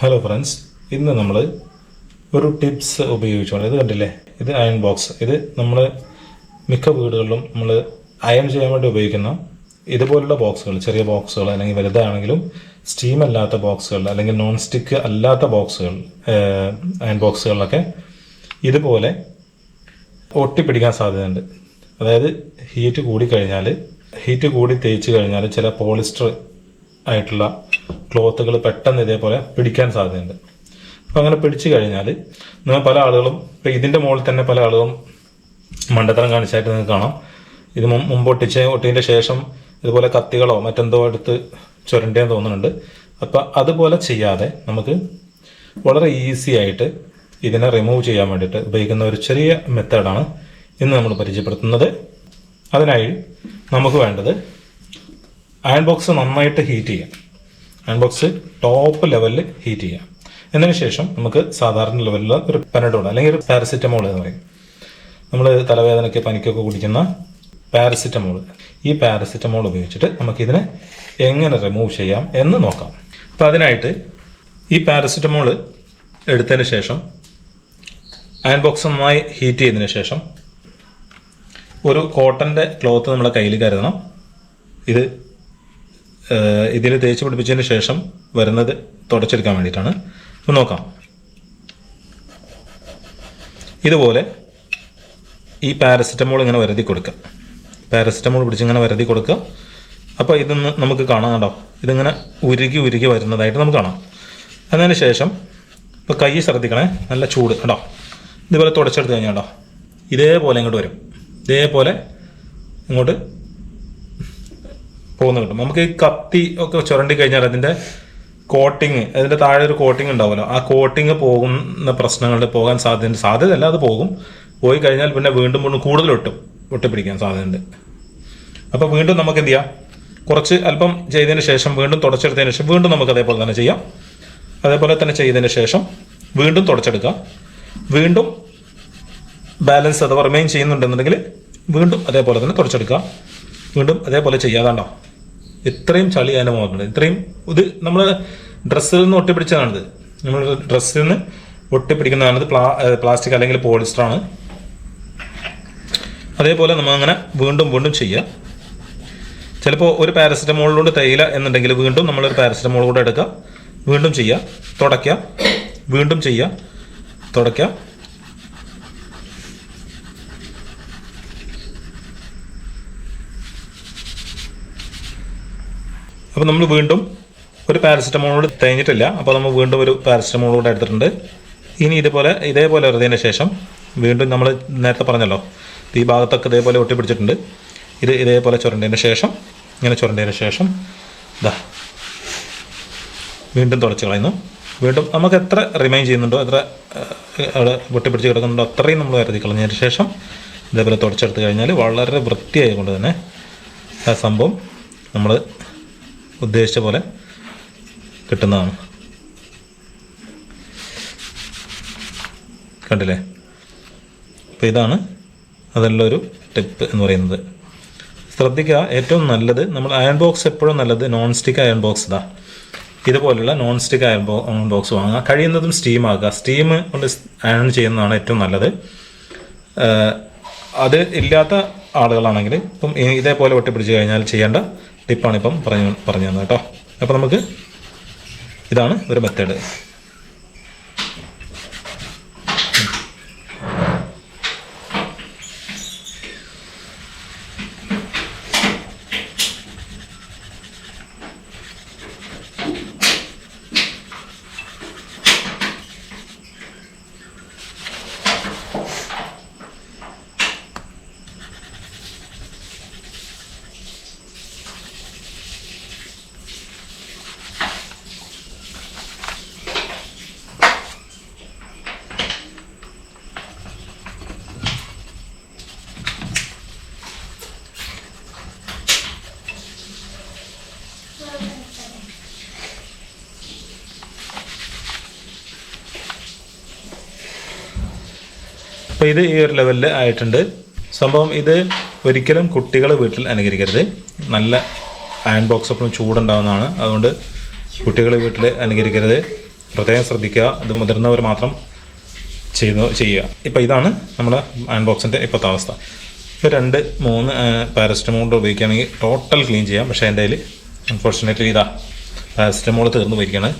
Hello friends ഇന്ന് നമ്മൾ ഒരു ടിപ്സ് ഉപയോഗിച്ചുകൊണ്ട് ഇത് കണ്ടില്ലേ? ഇത് അയൺ ബോക്സ് ഇത് നമ്മൾ മിക്ക വീടുകളിലും നമ്മൾ അയൺ ചെയ്യാൻ വേണ്ടി ഉപയോഗിക്കുന്ന ഇതുപോലുള്ള ബോക്സുകൾ ചെറിയ ബോക്സുകൾ അല്ലെങ്കിൽ വലുതാണെങ്കിലും സ്റ്റീം അല്ലാത്ത ബോക്സുകൾ അല്ലെങ്കിൽ നോൺ സ്റ്റിക്ക് അല്ലാത്ത ബോക്സുകൾ അയൺ ബോക്സുകളിലൊക്കെ ഇതുപോലെ ഒട്ടിപ്പിടിക്കാൻ സാധ്യതയുണ്ട്. അതായത് ഹീറ്റ് കൂടിക്കഴിഞ്ഞാൽ ഹീറ്റ് കൂടി തേച്ച് കഴിഞ്ഞാൽ ചില പോളിസ്റ്റർ ആയിട്ടുള്ള ക്ലോത്തുകൾ പെട്ടെന്ന് ഇതേപോലെ പിടിക്കാൻ സാധ്യതയുണ്ട്. അപ്പം അങ്ങനെ പിടിച്ചു കഴിഞ്ഞാൽ നിങ്ങൾ പല ആളുകളും ഇപ്പം ഇതിന്റെ മുകളിൽ തന്നെ പല ആളുകളും മണ്ടത്തരം കാണിച്ചായിട്ട് നിങ്ങൾക്ക് കാണാം. ഇത് മുമ്പ് ഒട്ടിച്ച് ഒട്ടിയതിന്റെ ശേഷം ഇതുപോലെ കത്തികളോ മറ്റെന്തോ എടുത്ത് ചുരണ്ടേന്ന് തോന്നുന്നുണ്ട്. അപ്പം അതുപോലെ ചെയ്യാതെ നമുക്ക് വളരെ ഈസി ആയിട്ട് ഇതിനെ റിമൂവ് ചെയ്യാൻ വേണ്ടിയിട്ട് ഉപയോഗിക്കുന്ന ഒരു ചെറിയ മെത്തേഡാണ് ഇന്ന് നമ്മൾ പരിചയപ്പെടുത്തുന്നത്. അതിനായി നമുക്ക് വേണ്ടത് അയൺ ബോക്സ് നന്നായിട്ട് ഹീറ്റ് ചെയ്യാം. അയൺ ബോക്സ് ടോപ്പ് ലെവലിൽ ഹീറ്റ് ചെയ്യാം. എന്നതിന് ശേഷം നമുക്ക് സാധാരണ ലെവലിലുള്ള ഒരു പനഡോൾ അല്ലെങ്കിൽ ഒരു പാരസിറ്റമോൾ എന്ന് പറയും. നമ്മൾ തലവേദനയ്ക്ക് പനിക്കൊക്കെ കുടിക്കുന്ന പാരസിറ്റമോൾ ഈ പാരസിറ്റമോൾ ഉപയോഗിച്ചിട്ട് നമുക്കിതിനെ എങ്ങനെ റിമൂവ് ചെയ്യാം എന്ന് നോക്കാം. അപ്പം അതിനായിട്ട് ഈ പാരസിറ്റമോൾ എടുത്തതിന് ശേഷം അയൺ ബോക്സ് നന്നായി ഹീറ്റ് ചെയ്തതിന് ശേഷം ഒരു കോട്ടന്റെ ക്ലോത്ത് നമ്മളെ കയ്യിൽ കരുതണം. ഇത് ഇതിൽ തേച്ച് പിടിപ്പിച്ചതിന് ശേഷം വരുന്നത് തുടച്ചെടുക്കാൻ വേണ്ടിയിട്ടാണ്. അപ്പോൾ നോക്കാം. ഇതുപോലെ ഈ പാരസിറ്റമോൾ ഇങ്ങനെ വരുതി കൊടുക്കുക. പാരസിറ്റമോൾ പിടിച്ച് ഇങ്ങനെ വരുതി കൊടുക്കുക. അപ്പോൾ ഇതൊന്ന് നമുക്ക് കാണാം കേട്ടോ ഇതിങ്ങനെ ഉരുകി ഉരുകി വരുന്നതായിട്ട് നമുക്ക് കാണാം. അതിന് ശേഷം ഇപ്പോൾ കൈ ശ്രദ്ധിക്കണേ നല്ല ചൂട് കേട്ടോ ഇതുപോലെ തുടച്ചെടുത്ത് കഴിഞ്ഞാൽ കേട്ടോ ഇതേപോലെ ഇങ്ങോട്ട് വരും. ഇതേപോലെ ഇങ്ങോട്ട് പോകുന്ന നമുക്ക് ഈ കത്തി ഒക്കെ ചുരണ്ടി കഴിഞ്ഞാൽ അതിന്റെ കോട്ടിങ് അതിന്റെ താഴെ ഒരു കോട്ടിങ് ഉണ്ടാവുമല്ലോ. ആ കോട്ടിങ് പോകുന്ന പ്രശ്നങ്ങളിൽ പോകാൻ സാധ്യത സാധ്യതയല്ല അത് പോകും. പോയി കഴിഞ്ഞാൽ പിന്നെ വീണ്ടും വീണ്ടും കൂടുതൽ ഒട്ടും ഒട്ടിപ്പിടിക്കാൻ സാധ്യതയുണ്ട്. അപ്പോൾ വീണ്ടും നമുക്ക് എന്ത് ചെയ്യാം? കുറച്ച് അല്പം ചെയ്തതിന് ശേഷം വീണ്ടും തുടച്ചെടുത്തതിന് ശേഷം വീണ്ടും നമുക്ക് അതേപോലെ തന്നെ ചെയ്യാം. അതേപോലെ തന്നെ ചെയ്തതിന് ശേഷം വീണ്ടും തുടച്ചെടുക്കാം. വീണ്ടും ബാലൻസ് അഥവാ റിമെയിൻ ചെയ്യുന്നുണ്ടെന്നുണ്ടെങ്കിൽ വീണ്ടും അതേപോലെ തന്നെ തുടച്ചെടുക്കാം. വീണ്ടും അതേപോലെ ചെയ്യാതാണ്ടോ ഇത്രയും ചളി അതിന്റെ മുഖത്തുണ്ട് ഇത്രയും ഇത് നമ്മൾ ഡ്രസ്സിൽ നിന്ന് ഒട്ടിപ്പിടിച്ചതാണിത്. നമ്മൾ ഡ്രസ്സിൽ നിന്ന് ഒട്ടിപ്പിടിക്കുന്നതാണിത്. പ്ലാ പ്ലാസ്റ്റിക് അല്ലെങ്കിൽ പോളിസ്റ്റർ ആണ്. അതേപോലെ നമ്മൾ അങ്ങനെ വീണ്ടും വീണ്ടും ചെയ്യുക. ചിലപ്പോൾ ഒരു പാരസെറ്റമോളിലൂടെ തേയില എന്നുണ്ടെങ്കിൽ വീണ്ടും നമ്മളൊരു പാരസെറ്റമോൾ കൂടെ എടുക്കുക. വീണ്ടും ചെയ്യുക. തുടയ്ക്കുക. വീണ്ടും ചെയ്യുക. തുടയ്ക്കുക. അപ്പോൾ നമ്മൾ വീണ്ടും ഒരു പാരസെറ്റമോളോട് തേഞ്ഞിട്ടില്ല. അപ്പോൾ നമ്മൾ വീണ്ടും ഒരു പാരസെറ്റമോൾ കൂടെ എടുത്തിട്ടുണ്ട്. ഇനി ഇതുപോലെ ഇതേപോലെ എറിയതിന് ശേഷം വീണ്ടും നമ്മൾ നേരത്തെ പറഞ്ഞല്ലോ ഈ ഭാഗത്തൊക്കെ ഇതേപോലെ ഒട്ടിപ്പിടിച്ചിട്ടുണ്ട്. ഇത് ഇതേപോലെ ചുരണ്ടതിന് ശേഷം ഇങ്ങനെ ചുരണ്ടതിന് ശേഷം ഇതാ വീണ്ടും തുടച്ച് കളയുന്നു. വീണ്ടും നമുക്ക് എത്ര റിമൈൻ ചെയ്യുന്നുണ്ടോ എത്ര അവിടെ പൊട്ടിപ്പിടിച്ച് കിടക്കുന്നുണ്ടോ അത്രയും നമ്മൾ വരുത്തി കളഞ്ഞതിന് ശേഷം ഇതേപോലെ തുടച്ചെടുത്ത് കഴിഞ്ഞാൽ വളരെ വൃത്തിയായി കൊണ്ട് തന്നെ ആ സംഭവം നമ്മൾ ഉദ്ദേശിച്ച പോലെ കിട്ടുന്നതാണ്. കണ്ടില്ലേ? അപ്പോൾ ഇതാണ് അതെല്ലാം ഒരു ടിപ്പ് എന്ന് പറയുന്നത്. ശ്രദ്ധിക്കുക ഏറ്റവും നല്ലത് നമ്മൾ അയൺ ബോക്സ് എപ്പോഴും നല്ലത് നോൺ സ്റ്റിക്ക് അയൺ ബോക്സ് ഇതാ. ഇതുപോലുള്ള നോൺ സ്റ്റിക്ക് അയൺ ബോ അയൺ ബോക്സ് വാങ്ങുക. കഴിയുന്നതും സ്റ്റീം ആക്കുക. സ്റ്റീം കൊണ്ട് അയൺ ചെയ്യുന്നതാണ് ഏറ്റവും നല്ലത്. അത് ഇല്ലാത്ത ആളുകളാണെങ്കിൽ ഇപ്പം ഇതേപോലെ ഒട്ടിപ്പിടിച്ച് കഴിഞ്ഞാൽ ചെയ്യേണ്ട ടിപ്പാണ് ഇപ്പം പറഞ്ഞു പറഞ്ഞു തന്നത് കേട്ടോ. അപ്പോൾ നമുക്ക് ഇതാണ് ഒരു മെത്തേഡ്. അപ്പോൾ ഇത് ഈ ഒരു ലെവലിൽ ആയിട്ടുണ്ട്. സംഭവം ഇത് ഒരിക്കലും കുട്ടികൾ വീട്ടിൽ അനുകരിക്കരുത്. നല്ല അയൺ ബോക്സ് എപ്പോഴും ചൂടുണ്ടാവുന്നതാണ്. അതുകൊണ്ട് കുട്ടികൾ വീട്ടിൽ അനുകരിക്കരുത്. പ്രത്യേകം ശ്രദ്ധിക്കുക. ഇത് മുതിർന്നവർ മാത്രം ചെയ്യുന്നു ചെയ്യുക. ഇപ്പോൾ ഇതാണ് നമ്മുടെ അയൺ ബോക്സിന്റെ ഇപ്പോഴത്തെ അവസ്ഥ. ഇപ്പോൾ രണ്ട് മൂന്ന് പാരസ്റ്റമോൾ ഉപയോഗിക്കുകയാണെങ്കിൽ ടോട്ടൽ ക്ലീൻ ചെയ്യാം. പക്ഷേ എന്റെ കയ്യിൽ അൺഫോർച്ചുനേറ്റ്ലി ഇതാ പാരസ്റ്റമോൾ തീർന്നു പോയിരിക്കുകയാണ്.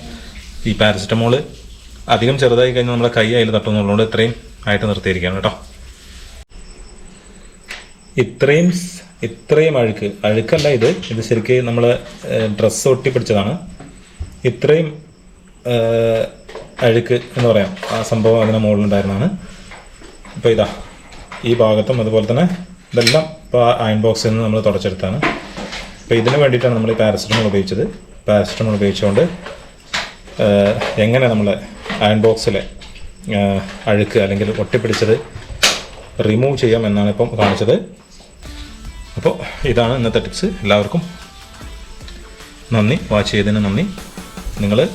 ഈ പാരസ്റ്റമോൾ അധികം ചെറുതായി കഴിഞ്ഞാൽ നമ്മുടെ കൈ അതിൽ തട്ടുന്നുള്ളതുകൊണ്ട് ഇത്രയും ആയിട്ട് നിർത്തിയിരിക്കുകയാണ് കേട്ടോ. ഇത്രയും ഇത്രയും അഴുക്ക് അഴുക്കല്ല ഇത്. ഇത് ശരിക്കും നമ്മൾ ഡ്രസ്സ് ഒട്ടിപ്പിടിച്ചതാണ് ഇത്രയും അഴുക്ക് എന്ന് പറയാം. ആ സംഭവം അതിന് മുകളിലുണ്ടായിരുന്നതാണ്. ഇപ്പോൾ ഇതാ ഈ ഭാഗത്തും അതുപോലെ തന്നെ ഇതെല്ലാം ഇപ്പോൾ അയൺ ബോക്സിൽ നിന്ന് നമ്മൾ തുടച്ചെടുത്താണ്. അപ്പോൾ ഇതിന് വേണ്ടിയിട്ടാണ് നമ്മൾ ഈ പാരസറ്റമോൾ ഉപയോഗിച്ചത്. പാരസറ്റമോൾ ഉപയോഗിച്ചുകൊണ്ട് എങ്ങനെ നമ്മൾ അയൺ ബോക്സിലെ അഴുക്ക് അല്ലെങ്കിൽ ഒട്ടിപ്പിടിച്ചത് റിമൂവ് ചെയ്യാം എന്നാണ് ഇപ്പം കാണിച്ചത്. അപ്പോൾ ഇതാണ് ഇന്നത്തെ ടിപ്സ് എല്ലാവർക്കും നന്ദി. വാച്ച് ചെയ്തതിന് നന്ദി. നിങ്ങൾ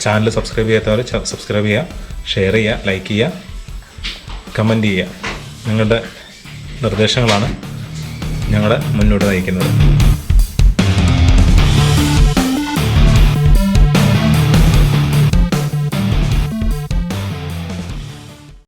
ചാനൽ സബ്സ്ക്രൈബ് ചെയ്യാത്തവർ സബ്സ്ക്രൈബ് ചെയ്യുക ഷെയർ ചെയ്യുക ലൈക്ക് ചെയ്യുക കമന്റ് ചെയ്യുക. നിങ്ങളുടെ നിർദ്ദേശങ്ങളാണ് ഞങ്ങളെ മുന്നോട്ട് നയിക്കുന്നത്.